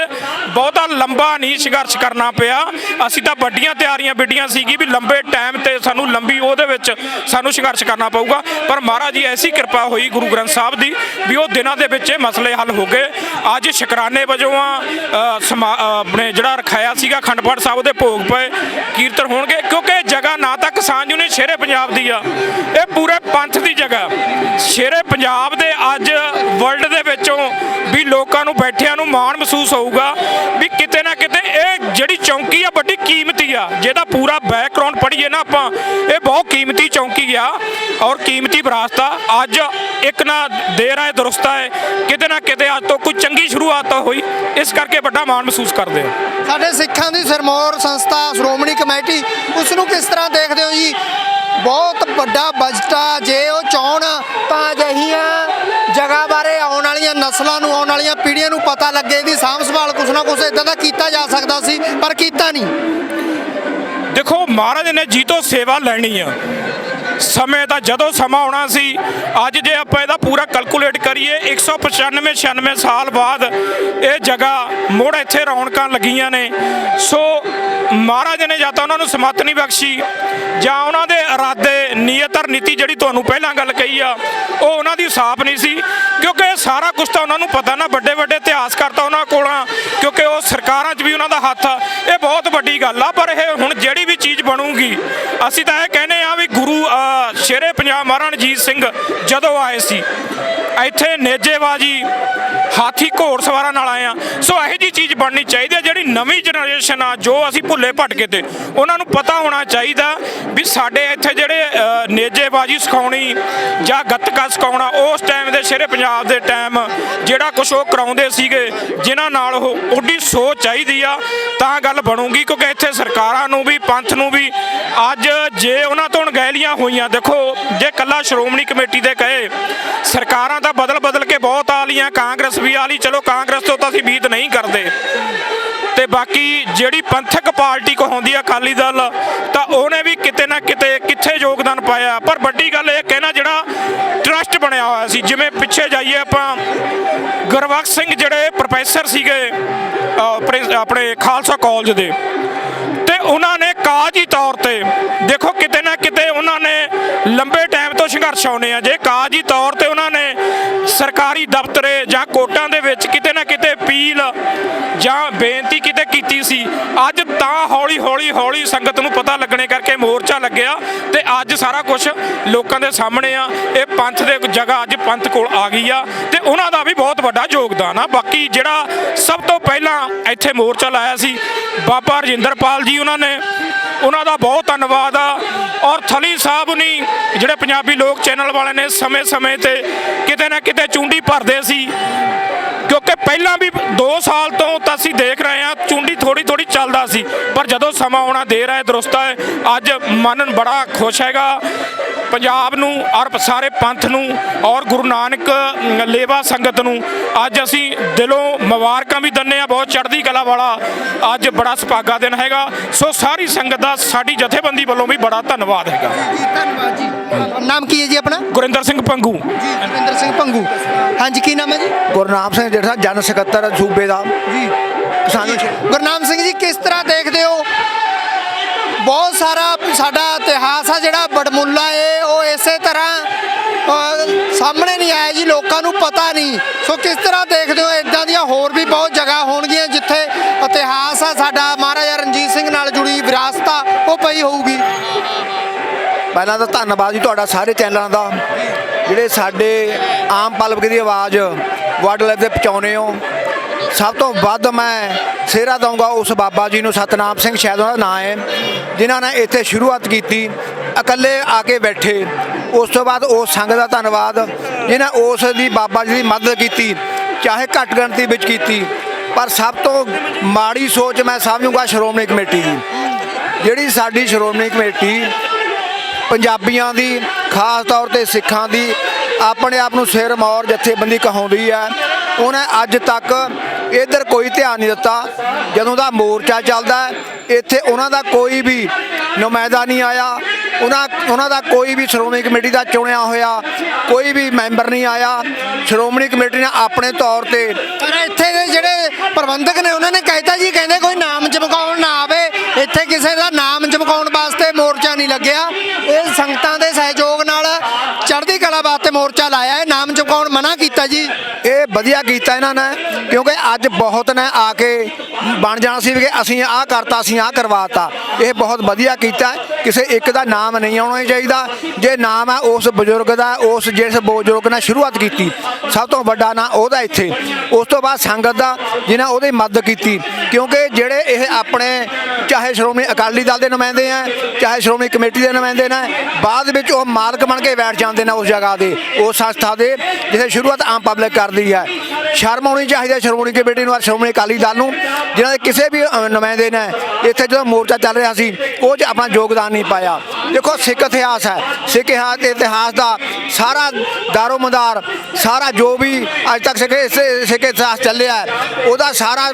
ਬਹੁਤਾ ਲੰਬਾ ਨਹੀਂ ਸੰਘਰਸ਼ ਕਰਨਾ ਪਿਆ। ਅਸੀਂ ਤਾਂ ਵੱਡੀਆਂ ਤਿਆਰੀਆਂ ਬਿਡੀਆਂ ਸੀਗੀ ਵੀ ਲੰਬੇ ਟਾਈਮ ਤੇ ਸਾਨੂੰ ਲੰਬੀ ਉਹਦੇ ਵਿੱਚ ਸਾਨੂੰ ਸੰਘਰਸ਼ ਕਰਨਾ ਪਊਗਾ। ਪਰ ਮਹਾਰਾਜ ਜੀ, ਐਸੀ ਕਿਰਪਾ ਹੋਈ ਗੁਰੂ ਗ੍ਰੰਥ ਸਾਹਿਬ ਦੀ ਵੀ ਉਹ ਦਿਨਾਂ ਦੇ ਵਿੱਚ ਇਹ ਮਸਲੇ ਹੱਲ ਹੋ ਗਏ। ਅੱਜ ਸ਼ੁਕਰਾਨੇ ਵਜੋਂ ਆ ਸਮਾ- ਆਪਣੇ ਜਿਹੜਾ ਰਖਾਇਆ ਸੀਗਾ ਅਖੰਡ ਪਾਠ ਸਾਹਿਬ ਦੇ ਭੋਗ ਪਏ, ਕੀਰਤਨ ਹੋਣਗੇ, ਕਿਉਂਕਿ ਇਹ ਜਗ੍ਹਾ ਨਾ ਤਾਂ ਕਿਸਾਨ ਯੂਨੀਅਨ ਸ਼ੇਰੇ ਪੰਜਾਬ ਦੀ ਆ। ਇਹ ਪੂਰੇ ਪੰਥ ਦੀ ਜਗ੍ਹਾ ਸ਼ੇਰੇ ਪੰਜਾਬ ਦੇ ਅੱਜ ਵਰਲਡ ਦੇ ਵਿੱਚੋਂ ਵੀ ਲੋਕਾਂ ਨੂੰ, ਬੈਠਿਆਂ ਨੂੰ ਮਾਣ ਮਹਿਸੂਸ ਹੋਊਗਾ ਵੀ ਕਿਤੇ ਨਾ ਕਿਤੇ ਇਹ ਜਿਹੜੀ ਚੌਂਕੀ ਆ, ਵੱਡੀ ਕੀਮਤੀ ਆ, ਜਿਹਦਾ ਪੂਰਾ ਬੈਕਗ੍ਰਾਉਂਡ ਪੜ੍ਹੀਏ ਨਾ ਆਪਾਂ ਇਹ ਬਹੁਤ ਕੀਮਤੀ ਚੌਂਕੀ ਆ ਔਰ ਕੀਮਤੀ ਵਿਰਾਸਤ ਆ। ਅੱਜ ਇੱਕ ਨਾ ਦੇਰ ਆਏ ਦਰੁਸਤ ਹੈ ਕਿਤੇ ਨਾ ਕਿਤੇ ਅੱਜ ਤੋਂ ਕੋਈ ਚੰਗੀ ਸ਼ੁਰੂਆਤ ਹੋਈ। ਇਸ ਕਰਕੇ ਵੱਡਾ ਮਾਣ ਮਹਿਸੂਸ ਕਰਦੇ ਹਾਂ
ਸਾਡੇ ਸਿੱਖਾਂ ਦੀ ਸਰਮੌਰ ਸੰਸਥਾ, ਸ਼੍ਰੋਮਣੀ ਕਮੇਟੀ, ਉਸ ਨੂੰ ਕਿਸ ਤਰ੍ਹਾਂ ਦੇਖਦੇ ਹੋ ਜੀ? ਬਹੁਤ ਵੱਡਾ ਬਜਟ ਆ, ਜੇ ਉਹ ਚਾਹਣ ਤਾਂ ਅਜਿਹੀਆਂ ਜਗ੍ਹਾ ਬਾਰੇ ਆਉਣ ਵਾਲੀਆਂ ਨਸਲਾਂ ਨੂੰ, ਆਉਣ ਵਾਲੀਆਂ ਪੀੜ੍ਹੀਆਂ ਨੂੰ ਪਤਾ ਲੱਗੇ ਇਹਦੀ ਸਾਂਭ ਸੰਭਾਲ ਕੁਛ ਨਾ ਕੁਛ ਇਦਾਂ ਦਾ ਕੀਤਾ ਜਾ ਸਕਦਾ ਸੀ, ਪਰ ਕੀਤਾ ਨਹੀਂ।
ਦੇਖੋ ਮਹਾਰਾਜ ਨੇ ਜੀ ਤੋਂ ਸੇਵਾ ਲੈਣੀ ਆ। ਸਮੇਂ ਦਾ ਜਦੋਂ ਸਮਾਂ ਆਉਣਾ ਸੀ, ਅੱਜ ਜੇ ਆਪਾਂ ਇਹਦਾ ਪੂਰਾ ਕੈਲਕੂਲੇਟ ਕਰੀਏ 195 96 ਸਾਲ ਬਾਅਦ ਇਹ ਜਗ੍ਹਾ ਮੁੜ ਇੱਥੇ ਰੌਣਕਾਂ ਲੱਗੀਆਂ ਨੇ। ਸੋ ਮਹਾਰਾਜ ਨੇ ਜਾਂ ਤਾਂ ਉਹਨਾਂ ਨੂੰ ਸਮੱਤ ਨਹੀਂ ਬਖਸ਼ੀ, ਜਾਂ ਉਹਨਾਂ ਦੇ ਇਰਾਦੇ ਨੀਅਤ ਔਰ ਨੀਤੀ ਜਿਹੜੀ ਤੁਹਾਨੂੰ ਪਹਿਲਾਂ ਗੱਲ ਕਹੀ ਆ, ਉਹ ਉਹਨਾਂ ਦੀ ਸਾਫ਼ ਨਹੀਂ ਸੀ। ਕਿਉਂਕਿ ਇਹ ਸਾਰਾ ਕੁਝ ਤਾਂ ਉਹਨਾਂ ਨੂੰ ਪਤਾ ਨਾ ਵੱਡੇ ਵੱਡੇ ਇਤਿਹਾਸਕਾਰ ਤਾਂ ਉਹਨਾਂ ਕੋਲ ਆ ਕਿਉਂਕਿ ਉਹ ਸਰਕਾਰਾਂ 'ਚ ਵੀ ਉਹਨਾਂ ਦਾ ਹੱਥ ਆ। ਇਹ ਬਹੁਤ ਵੱਡੀ ਗੱਲ ਆ, ਪਰ ਇਹ ਹੁਣ ਜਿਹੜੀ ਵੀ ਚੀਜ਼ ਬਣੂਗੀ, ਅਸੀਂ ਤਾਂ ਇਹ ਕਹਿੰਦੇ ਆ ਵੀ ਗੁਰੂ ਸ਼ੇਰੇ ਪੰਜਾਬ ਮਹਾਰਾਣਾ ਰਣਜੀਤ ਸਿੰਘ ਜਦੋਂ ਆਏ ਸੀ, ਇੱਥੇ ਨੇਜੇਬਾਜੀ, ਹਾਥੀ ਘੋੜ ਸਵਾਰਾਂ ਨਾਲ ਆਏ ਆ ਸੋ ਇਹੋ ਜੀ ਚੀਜ਼ ਬਣਨੀ ਚਾਹੀਦੀ ਹੈ, ਜਿਹੜੀ ਨਵੀਂ ਜਨਰੇਸ਼ਨ ਆ, ਜੋ ਅਸੀਂ ਭੁੱਲੇ ਭਟਕੇ ਤੇ। ਉਹਨਾਂ ਨੂੰ ਪਤਾ ਹੋਣਾ ਚਾਹੀਦਾ ਵੀ ਸਾਡੇ ਇੱਥੇ ਜਿਹੜੇ ਨੇਜੇਬਾਜੀ ਸਿਖਾਉਣੀ ਜਾਂ ਗੱਤਕਾ ਸਿਖਾਉਣਾ, ਉਸ ਟਾਈਮ ਦੇ ਸ਼ੇਰੇ ਪੰਜਾਬ ਦੇ ਟਾਈਮ ਜਿਹੜਾ ਕੁਝ ਉਹ ਕਰਾਉਂਦੇ ਸੀਗੇ, ਜਿਨ੍ਹਾਂ ਨਾਲ ਉਹ ਉੱਡੀ ਸੋਚ ਚਾਹੀਦੀ ਆ, ਤਾਂ ਗੱਲ ਬਣੂਗੀ, ਕਿਉਂਕਿ ਇੱਥੇ ਸਰਕਾਰਾਂ ਨੂੰ ਵੀ, ਪੰਥ ਨੂੰ ਵੀ, ਅੱਜ ਜੇ ਉਹਨਾਂ ਤੋਂ ਅਣਗਹਿਲੀਆਂ ਹੋਈਆਂ। ਦੇਖੋ ਜੇ ਕੱਲਾ ਸ਼੍ਰੋਮਣੀ ਕਮੇਟੀ ਦੇ ਕਹੇ ਸਰਕਾਰਾਂ ਤਾਂ ਬਦਲ ਬਦਲ ਕੇ ਬਹੁਤ ਆ ਲੀਆਂ ਕਾਂਗਰਸ ਵੀ ਆ ਲਈ ਚਲੋ ਕਾਂਗਰਸ ਤੋਂ ਤਾਂ ਅਸੀਂ ਬੀਤ ਨਹੀਂ ਕਰਦੇ। ਤੇ ਬਾਕੀ ਜਿਹੜੀ ਪੰਥਕ ਪਾਰਟੀ ਕਹਾਉਂਦੀ ਆ ਅਕਾਲੀ ਦਲ ਤਾਂ ਉਹਨੇ ਵੀ ਕਿਤੇ ਨਾ ਕਿਤੇ ਕਿੱਥੇ ਯੋਗਦਾਨ ਪਾਇਆ। ਪਰ ਵੱਡੀ ਗੱਲ ਇਹ ਕਹਿਣਾ ਜਿਹੜਾ ਟਰਸਟ ਬਣਿਆ ਹੋਇਆ ਸੀ ਜਿਵੇਂ ਪਿੱਛੇ ਜਾਈਏ ਆਪਾਂ ਗੁਰਬਖਸ਼ ਸਿੰਘ ਜਿਹੜੇ ਪ੍ਰੋਫੈਸਰ ਸੀਗੇ ਅਹ, ਆਪਣੇ ਖਾਲਸਾ ਕਾਲਜ ਦੇ। ਉਹਨਾਂ ਨੇ ਕਾਜੀ ਤੌਰ ਤੇ, ਦੇਖੋ ਕਿਤੇ ਨਾ ਕਿਤੇ ਉਹਨਾਂ ਨੇ ਲੰਬੇ ਟਾਈਮ ਤੋਂ ਸੰਘਰਸ਼ ਆਉਣੇ ਆ। ਜੇ ਕਾਜੀ ਤੌਰ ਤੇ ਉਹਨਾਂ ਨੇ ਸਰਕਾਰੀ ਦਫ਼ਤਰੇ ਜਾਂ ਕੋਟਾਂ ਦੇ ਵਿੱਚ ਕਿਤੇ ਨਾ ਕਿਤੇ ਅਪੀਲ ਜਾਂ ਬੇਨਤੀ ਕਿਤੇ ਕੀਤੀ ਸੀ? ਅੱਜ ਤਾਂ ਹੌਲੀ ਹੌਲੀ ਹੌਲੀ ਸੰਗਤ ਨੂੰ ਪਤਾ ਲੱਗਣੇ ਕਰਕੇ ਮੋਰਚਾ ਲੱਗਿਆ ਤੇ ਅੱਜ ਸਾਰਾ ਕੁਝ ਲੋਕਾਂ ਦੇ ਸਾਹਮਣੇ ਆ। ਇਹ ਪੰਥ ਦੇ ਜਗ੍ਹਾ ਅੱਜ ਪੰਥ ਕੋਲ ਆ ਗਈ ਆ ਤੇ ਉਹਨਾਂ ਦਾ ਵੀ ਬਹੁਤ ਵੱਡਾ ਯੋਗਦਾਨ ਆ। ਬਾਕੀ ਜਿਹੜਾ ਸਭ ਤੋਂ ਪਹਿਲਾਂ ਇੱਥੇ ਮੋਰਚਾ ਲਾਇਆ ਸੀ, ਬਾਬਾ ਰਜਿੰਦਰਪਾਲ ਜੀ ਉਹਨਾਂ ਨੇ, ਉਹਨਾਂ ਦਾ ਬਹੁਤ ਧੰਨਵਾਦ ਆ। ਔਰ ਥਲੀ ਸਾਹਿਬ ਨਹੀਂ ਜਿਹੜੇ ਪੰਜਾਬੀ ਲੋਕ ਚੈਨਲ ਵਾਲੇ ਨੇ ਸਮੇਂ-ਸਮੇਂ ਤੇ ਕਿਤੇ ਨਾ ਕਿਤੇ ਚੁੰਡੀ ਭਰਦੇ ਸੀ, ਕਿਉਂਕਿ ਪਹਿਲਾਂ ਵੀ 2 ਸਾਲ ਤੋਂ ਤਾਂ ਅਸੀਂ ਦੇਖ ਰਹੇ ਹਾਂ ਚੁੰਡੀ ਥੋੜੀ ਥੋੜੀ ਚੱਲਦਾ ਸੀ ਪਰ ਜਦੋਂ ਸਮਾਂ ਆਉਣਾ ਦੇਰ ਹੈ ਦਰੁਸਤ ਹੈ ਅੱਜ ਮਨ ਬੜਾ ਖੁਸ਼ ਹੈਗਾ। ਪੰਜਾਬ ਨੂੰ ਔਰ ਸਾਰੇ ਪੰਥ ਨੂੰ ਔਰ ਗੁਰੂ ਨਾਨਕ ਲੇਵਾ ਸੰਗਤ ਨੂੰ ਅੱਜ ਅਸੀਂ ਦਿਲੋਂ ਮੁਬਾਰਕਾਂ ਵੀ ਦਿੰਦੇ ਆ ਬਹੁਤ ਚੜ੍ਹਦੀ ਕਲਾ ਵਾਲਾ ਅੱਜ ਬੜਾ ਸੁਭਾਗਾ ਦਿਨ ਹੈਗਾ। ਸੋ ਸਾਰੀ ਸੰਗਤ ਦਾ ਸਾਡੀ ਜਥੇਬੰਦੀ ਵੱਲੋਂ ਵੀ ਬੜਾ ਧੰਨਵਾਦ ਹੈਗਾ।
ਧੰਨਵਾਦ ਜੀ। ਨਾਮ ਕੀ ਹੈ ਜੀ ਆਪਣਾ?
ਗੁਰਿੰਦਰ ਸਿੰਘ ਪੰਗੂ।
ਜੀ ਰਵਿੰਦਰ ਸਿੰਘ ਪੰਗੂ। ਹਾਂਜੀ ਕੀ ਨਾਮ ਹੈ ਜੀ?
ਗੁਰਨਾਮ ਸਿੰਘ ਜਿਹੜਾ ਜਨ ਸਕੱਤਰ ਸੂਬੇ ਦਾ।
ਜੀ।
ਕਿਸਾਨੀ
ਗੁਰਨਾਮ ਸਿੰਘ ਜੀ ਕਿਸ ਤਰ੍ਹਾਂ ਦੇਖਦੇ ਹੋ? ਬਹੁਤ ਸਾਰਾ ਸਾਡਾ ਇਤਿਹਾਸ ਆ ਜਿਹੜਾ ਬੜਮੁੱਲਾ ਏ ਉਹ ਇਸੇ ਤਰ੍ਹਾਂ ਸਾਹਮਣੇ ਨਹੀਂ ਆਇਆ ਜੀ ਲੋਕਾਂ ਨੂੰ ਪਤਾ ਨਹੀਂ। ਸੋ ਕਿਸ ਤਰ੍ਹਾਂ ਦੇਖਦੇ ਹੋ? ਇਦਾਂ ਦੀਆਂ ਹੋਰ ਵੀ ਬਹੁਤ ਜਗ੍ਹਾ ਹੋਣਗੀਆਂ ਜਿੱਥੇ ਇਤਿਹਾਸ ਆ ਸਾਡਾ ਮਹਾਰਾਜਾ ਰਣਜੀਤ ਸਿੰਘ ਨਾਲ ਜੁੜੀ ਵਿਰਾਸਤ ਆ ਉਹ ਪਈ ਹੋਊਗੀ।
ਪਹਿਲਾਂ ਤਾਂ ਧੰਨਵਾਦ ਜੀ ਤੁਹਾਡਾ ਸਾਰੇ ਚੈਨਲਾਂ ਦਾ। ਜਿਹੜੇ ਸਾਡੇ ਆਮ ਪਬਲਿਕ ਦੀ ਆਵਾਜ਼ ਵਰਲਡ ਲੈਵਲ ਤੇ ਪਹੁੰਚਾਉਂਦੇ ਹੋ ਸਭ ਤੋਂ ਵੱਧ ਮੈਂ ਸਿਹਰਾ ਦਊਂਗਾ ਉਸ ਬਾਬਾ ਜੀ ਨੂੰ, ਸਤਨਾਮ ਸਿੰਘ ਸ਼ਾਇਦ ਉਹਦਾ ਨਾਂ ਹੈ, ਜਿਨ੍ਹਾਂ ਨੇ ਇੱਥੇ ਸ਼ੁਰੂਆਤ ਕੀਤੀ, ਇਕੱਲੇ ਆ ਕੇ ਬੈਠੇ। ਉਸ ਤੋਂ ਬਾਅਦ ਉਸ ਸੰਘ ਦਾ ਧੰਨਵਾਦ, ਜਿਨ੍ਹਾਂ ਉਸ ਦੀ ਬਾਬਾ ਜੀ ਦੀ ਮਦਦ ਕੀਤੀ, ਚਾਹੇ ਘੱਟ ਗਿਣਤੀ ਵਿੱਚ ਕੀਤੀ, ਪਰ ਸਭ ਤੋਂ ਮਾੜੀ ਸੋਚ ਮੈਂ ਸਮਝੂੰਗਾ ਸ਼੍ਰੋਮਣੀ ਕਮੇਟੀ ਦੀ, ਜਿਹੜੀ ਸਾਡੀ ਸ਼੍ਰੋਮਣੀ ਕਮੇਟੀ ਪੰਜਾਬੀਆਂ ਦੀ, ਖਾਸ ਤੌਰ ਤੇ ਸਿੱਖਾਂ ਦੀ ਆਪਣੇ ਆਪ ਨੂੰ ਸਿਰ ਮੌਰ ਜਥੇਬੰਦੀ ਕਹਾਉਂਦੀ ਹੈ। ਉਹਨੇ ਅੱਜ ਤੱਕ ਇਧਰ ਕੋਈ ਧਿਆਨ ਨਹੀਂ ਦਿੱਤਾ। ਜਦੋਂ ਦਾ ਮੋਰਚਾ ਚੱਲਦਾ ਇੱਥੇ ਉਹਨਾਂ ਦਾ ਕੋਈ ਵੀ ਨੁਮਾਇੰਦਾ ਨਹੀਂ ਆਇਆ। ਉਹਨਾਂ ਉਹਨਾਂ ਦਾ ਕੋਈ ਵੀ ਸ਼੍ਰੋਮਣੀ ਕਮੇਟੀ ਦਾ ਚੁਣਿਆ ਹੋਇਆ, ਕੋਈ ਵੀ ਮੈਂਬਰ ਨਹੀਂ ਆਇਆ। ਸ਼੍ਰੋਮਣੀ ਕਮੇਟੀ ਨੇ ਆਪਣੇ ਤੌਰ ਤੇ
ਪਰ ਇੱਥੇ ਦੇ ਜਿਹੜੇ ਪ੍ਰਬੰਧਕ ਨੇ, ਉਹਨਾਂ ਨੇ ਕਹਿਤਾ ਜੀ, ਕਹਿੰਦੇ ਕੋਈ ਨਾਮ ਚਮਕਾਉਣ ਨਾ ਆਵੇ। ਇੱਥੇ ਕਿਸੇ ਦਾ ਨਾਮ ਚਮਕਾਉਣ ਵਾਸਤੇ ਮੋਰਚਾ ਨਹੀਂ ਲੱਗਿਆ। ਇਹ ਸੰਗਤਾਂ ਦੇ ਸਹਿਯੋਗ ਨਾਲ ਚੜ੍ਹਦੀ ਕਲਾ ਵਾਸਤੇ ਮੋਰਚਾ ਲਾਇਆ ਹੈ। ਨਾਮ ਚਮਕਾਉਣ ਮਨਾ ਕੀਤਾ ਜੀ।
ਇਹ ਵਧੀਆ ਕੀਤਾ ਇਹਨਾਂ ਨੇ, ਕਿਉਂਕਿ ਅੱਜ ਬਹੁਤ ਨੇ ਆ ਕੇ ਬਣ ਜਾਣਾ ਸੀ ਵੀ ਕਿ ਅਸੀਂ ਆਹ ਕਰਤਾ, ਅਸੀਂ ਆਹ ਕਰਵਾਤਾ। ਇਹ ਬਹੁਤ ਵਧੀਆ ਕੀਤਾ ਕਿਸੇ ਇੱਕ ਦਾ ਨਾਮ ਨਹੀਂ ਆਉਣਾ ਚਾਹੀਦਾ। ਜੇ ਨਾਮ ਹੈ ਉਸ ਬਜ਼ੁਰਗ ਦਾ, ਉਸ ਜਿਸ ਬਜ਼ੁਰਗ ਨੇ ਸ਼ੁਰੂਆਤ ਕੀਤੀ, ਸਭ ਤੋਂ ਵੱਡਾ ਨਾਂ ਉਹਦਾ ਇੱਥੇ। ਉਸ ਤੋਂ ਬਾਅਦ ਸੰਗਤ ਦਾ ਜਿਨ੍ਹਾਂ ਉਹਦੀ ਮਦਦ ਕੀਤੀ। ਕਿਉਂਕਿ ਜਿਹੜੇ ਇਹ ਆਪਣੇ, ਚਾਹੇ ਸ਼੍ਰੋਮਣੀ ਅਕਾਲੀ ਦਲ ਦੇ ਨੁਮਾਇੰਦੇ ਆ, ਚਾਹੇ ਸ਼੍ਰੋਮਣੀ ਕਮੇਟੀ ਦੇ ਨੁਮਾਇੰਦੇ ਨੇ, ਬਾਅਦ ਵਿੱਚ ਉਹ ਮਾਲਕ ਬਣ ਕੇ ਬੈਠ ਜਾਂਦੇ ਨੇ ਉਸ ਜਗ੍ਹਾ ਦੇ। ਉਸ ਸੰਸਥਾ ਦੇ, ਜਿੱਥੇ ਸ਼ੁਰੂਆਤ ਆਮ ਪਬਲਿਕ ਕਰਦੀ ਹੈ। ਸ਼ਰਮ ਆਉਣੀ ਚਾਹੀਦੀ ਹੈ ਸ਼੍ਰੋਮਣੀ ਕਮੇਟੀ ਨੂੰ ਔਰ ਸ਼੍ਰੋਮਣੀ ਅਕਾਲੀ ਦਲ ਨੂੰ, ਜਿਨ੍ਹਾਂ ਦੇ ਕਿਸੇ ਵੀ ਨੁਮਾਇੰਦੇ ਨੇ ਇੱਥੇ ਜਦੋਂ ਮੋਰਚਾ ਚੱਲ ਰਿਹਾ ਸੀ, ਉਹ 'ਚ ਆਪਣਾ ਯੋਗਦਾਨ ਨਹੀਂ ਪਾਇਆ। ਦੇਖੋ, ਸਿੱਖ ਇਤਿਹਾਸ ਹੈ। ਸਿੱਖ ਇਤਿਹਾਸ ਇਤਿਹਾਸ ਦਾ ਸਾਰਾ ਦਾਰੋ ਮਦਾਰ, ਸਾਰਾ ਜੋ ਵੀ ਅੱਜ ਤੱਕ ਸਿੱਖ ਸਿੱਖ ਇਤਿਹਾਸ ਚੱਲਿਆ ਉਹਦਾ ਸਾਰਾ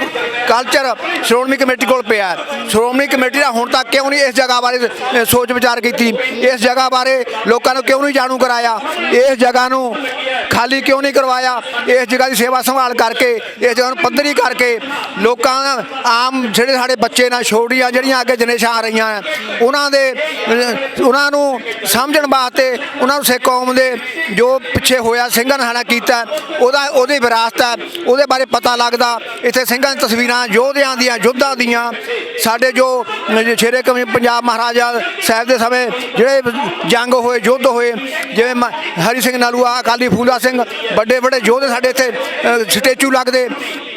ਕਲਚਰ ਸ਼੍ਰੋਮਣੀ ਕਮੇਟੀ ਕੋਲ ਪਿਆ ਸ਼੍ਰੋਮਣੀ ਕਮੇਟੀ ਦਾ ਹੁਣ ਤੱਕ ਕਿਉਂ ਨਹੀਂ ਇਸ ਜਗ੍ਹਾ ਬਾਰੇ ਸੋਚ ਵਿਚਾਰ ਕੀਤੀ? ਇਸ ਜਗ੍ਹਾ ਬਾਰੇ ਲੋਕਾਂ ਨੂੰ ਕਿਉਂ ਨਹੀਂ ਜਾਣੂ ਕਰਾਇਆ? ਇਸ ਜਗ੍ਹਾ ਨੂੰ ਖਾਲੀ ਕਿਉਂ ਨਹੀਂ ਕਰਵਾਇਆ? ਇਸ ਜਗ੍ਹਾ ਦੀ ਸੇਵਾ ਸੰਭਾਲ ਕਰਕੇ ਇਸ ਜਗ੍ਹਾ ਨੂੰ ਪੱਧਰੀ ਕਰਕੇ ਲੋਕਾਂ ਆਮ ਜਿਹੜੇ ਸਾਡੇ ਬੱਚੇ ਨਾਲ ਛੋਟੀਆਂ ਜਿਹੜੀਆਂ ਅੱਗੇ ਜਨਰੇਸ਼ਨਾਂ ਆ ਰਹੀਆਂ ਆ, ਉਹਨਾਂ ਦੇ ਉਹਨਾਂ ਨੂੰ ਸਮਝਣ ਵਾਸਤੇ ਉਹਨਾਂ ਨੂੰ ਸਿੱਖ ਕੌਮ ਦੇ ਜੋ ਪਿੱਛੇ ਹੋਇਆ ਸਿੰਘਾਂ ਨੇ ਸਾਡਾ ਕੀਤਾ ਉਹਦਾ ਉਹਦੀ ਵਿਰਾਸਤ ਹੈ ਉਹਦੇ ਬਾਰੇ ਪਤਾ ਲੱਗਦਾ। ਇੱਥੇ ਸਿੰਘਾਂ ਦੀਆਂ ਤਸਵੀਰਾਂ ਯੋਧਿਆਂ ਦੀਆਂ ਯੁੱਧਾਂ ਦੀਆਂ ਸਾਡੇ ਜੋ ਸ਼ੇਰੇ ਕਮੀ ਪੰਜਾਬ ਮਹਾਰਾਜਾ ਸਾਹਿਬ ਦੇ ਸਮੇਂ ਜਿਹੜੇ ਜੰਗ ਹੋਏ ਯੁੱਧ ਹੋਏ ਜਿਵੇਂ ਮ- ਹਰੀ ਸਿੰਘ ਨਲੂਆ ਅਕਾਲੀ ਫੂਲਾ ਸਿੰਘ ਵੱਡੇ ਵੱਡੇ ਯੋਧੇ ਸਾਡੇ ਇੱਥੇ ਸਟੈਚੂ ਲੱਗਦੇ।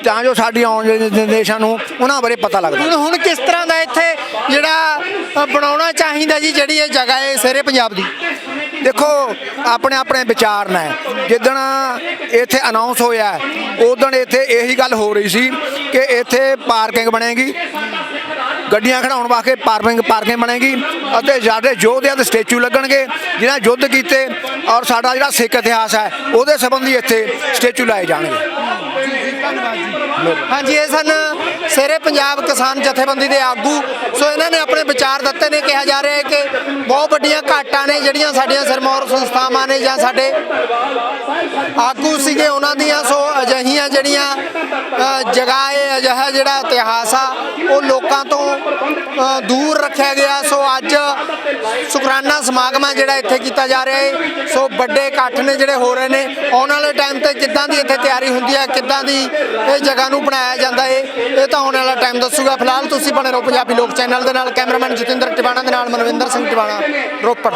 ਤਾਂ ਜੋ ਸਾਡੀ ਆਉਣ ਵਾਲੀ ਜਨਰੇਸ਼ਨ ਨੂੰ ਉਹਨਾਂ ਬਾਰੇ ਪਤਾ ਲੱਗਦਾ।
ਹੁਣ ਹੁਣ ਕਿਸ ਤਰ੍ਹਾਂ ਦਾ ਇੱਥੇ ਜਿਹੜਾ ਬਣਾਉਣਾ ਚਾਹੀਦਾ ਜੀ ਜਿਹੜੀ ਇਹ ਜਗ੍ਹਾ ਹੈ ਸ਼ੇਰੇ ਪੰਜਾਬ ਦੀ?
ਦੇਖੋ ਆਪਣੇ ਆਪਣੇ ਵਿਚਾਰ ਨੇ। ਜਿੱਦਣ ਇੱਥੇ ਅਨਾਉਂਸ ਹੋਇਆ ਉਦੋਂ ਇੱਥੇ ਇਹੀ ਗੱਲ ਹੋ ਰਹੀ ਸੀ ਕਿ ਇੱਥੇ ਪਾਰਕਿੰਗ ਬਣੇਗੀ। ਗੱਡੀਆਂ ਖੜਾਉਣ ਵਾਸਤੇ ਪਾਰਕਿੰਗ ਪਾਰਕਿੰਗ ਬਣੇਗੀ ਅਤੇ ਸਾਡੇ ਯੋਧਿਆਂ ਦੇ ਸਟੈਚੂ ਲੱਗਣਗੇ, ਜਿਨ੍ਹਾਂ ਯੁੱਧ ਕੀਤੇ ਔਰ ਸਾਡਾ ਜਿਹੜਾ ਸਿੱਖ ਇਤਿਹਾਸ ਹੈ, ਉਹਦੇ ਸੰਬੰਧੀ ਇੱਥੇ ਸਟੈਚੂ ਲਾਏ ਜਾਣਗੇ।
ਹਾਂਜੀ ਇਹ ਸਨ ਸ਼ੇਰੇ ਪੰਜਾਬ ਕਿਸਾਨ ਜਥੇਬੰਦੀ ਦੇ ਆਗੂ। ਸੋ ਇਹਨਾਂ ਨੇ ਆਪਣੇ ਵਿਚਾਰ ਦਿੱਤੇ ਨੇ ਕਿਹਾ ਜਾ ਰਿਹਾ ਹੈ ਕਿ ਬਹੁਤ ਵੱਡੀਆਂ ਘਾਟਾਂ ਨੇ ਜਿਹੜੀਆਂ ਸਾਡੀਆਂ ਸਰਮੌਰ ਸੰਸਥਾਵਾਂ ਨੇ ਜਾਂ ਸਾਡੇ ਆਗੂ ਸੀਗੇ ਉਹਨਾਂ ਦੀਆਂ। ਸੋ ਅਜਿਹੀਆਂ ਜਿਹੜੀਆਂ ਅ, ਜਗ੍ਹਾ ਹੈ ਅਜਿਹਾ ਜਿਹੜਾ ਇਤਿਹਾਸ ਆ ਉਹ ਲੋਕਾਂ ਤੋਂ ਦੂਰ ਰੱਖਿਆ ਗਿਆ। ਸੋ ਅੱਜ ਸ਼ੁਕਰਾਨਾ ਸਮਾਗਮ ਹੈ ਜਿਹੜਾ ਇੱਥੇ ਕੀਤਾ ਜਾ ਰਿਹਾ ਹੈ। ਸੋ ਵੱਡੇ ਇਕੱਠ ਨੇ ਜਿਹੜੇ ਹੋ ਰਹੇ ਨੇ। ਆਉਣ ਵਾਲੇ ਟਾਈਮ ਤੇ ਕਿੱਦਾਂ ਦੀ ਇੱਥੇ ਤਿਆਰੀ ਹੁੰਦੀ ਹੈ ਕਿੱਦਾਂ ਦੀ ਇਹ ਜਗ੍ਹਾ ਨੂੰ ਬਣਾਇਆ ਜਾਂਦਾ ਏ। ਇਹ ਤਾਂ ਆਉਣ ਵਾਲਾ ਟਾਈਮ ਦੱਸੂਗਾ। ਫਿਲਹਾਲ ਤੁਸੀਂ ਬਣੇ ਰਹੋ ਪੰਜਾਬੀ ਲੋਕ ਚੈਨਲ ਦੇ ਨਾਲ। ਕੈਮਰਾਮੈਨ ਜਤਿੰਦਰ ਟਿਵਾਣਾ ਦੇ ਨਾਲ ਮਨਵਿੰਦਰ ਸਿੰਘ ਟਿਵਾਣਾ। ਰੋਪੜ।